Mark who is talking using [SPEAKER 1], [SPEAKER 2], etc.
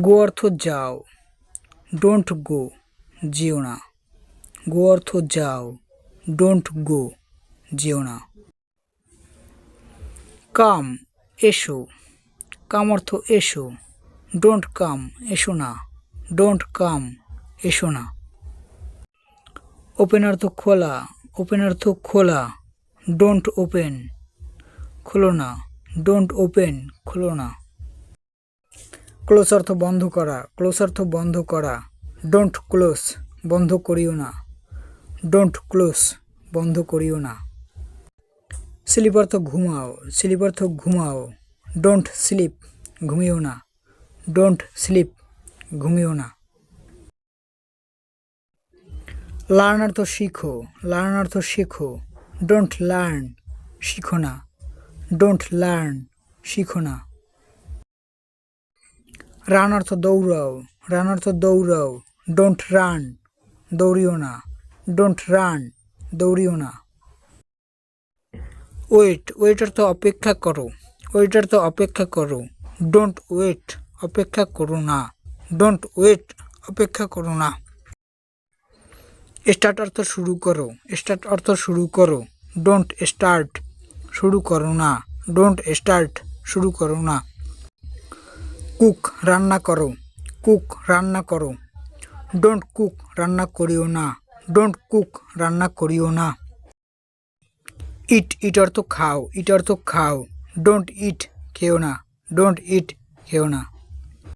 [SPEAKER 1] গো অর্থ যাও। Don't go যেও না। গো অর্থ যাও ডোন্ট গো যেও না। কাম এসো। কাম অর্থ এসো। ডোন্ট কাম এসো না। ডোন্ট কাম এসো না। ওপেন অর্থ খোলা ওপেন অর্থ খোলা। ডোন্ট ওপেন খোলো না। ডোন্ট ওপেন খোলো না। ক্লোজ অর্থ বন্ধ করা, ক্লোজ অর্থ বন্ধ করা। ডোন্ট ক্লোজ বন্ধ করিও না। ডোন্ট ক্লোজ বন্ধ করিও না। স্লিপ অর্থ ঘুমাও স্লিপ অর্থ ঘুমাও। ডোন্ট স্লিপ ঘুমিও না। ডোন্ট স্লিপ ঘুমিও না। লার্ন অর্থ শিখো লার্ন অর্থ শেখো। ডোন্ট লার্ন শিখো না। ডোন্ট লার্ন শিখো না। রান অর্থ দৌড়াও রান অর্থ দৌড়াও ডোন্ট রান দৌড়িও না ডোন্ট রান দৌড়িও না ওয়েট ওয়েট অর্থ অপেক্ষা করো ওয়েট অর্থ অপেক্ষা করো ডোন্ট ওয়েট অপেক্ষা করো না ডোন্ট ওয়েট অপেক্ষা করো না স্টার্ট অর্থ শুরু করো স্টার্ট অর্থ শুরু করো ডোন্ট স্টার্ট শুরু করো না ডোন্ট স্টার্ট শুরু করো না কুক রান্না করো। কুক রান্না করো। ডোন্ট কুক রান্না করিও না। ডোন্ট কুক রান্না করিও না। ইট ইট অর্থ খাও। ইট অর্থ খাও। ডোন্ট ইট খেও না। ডোন্ট ইট খেও না।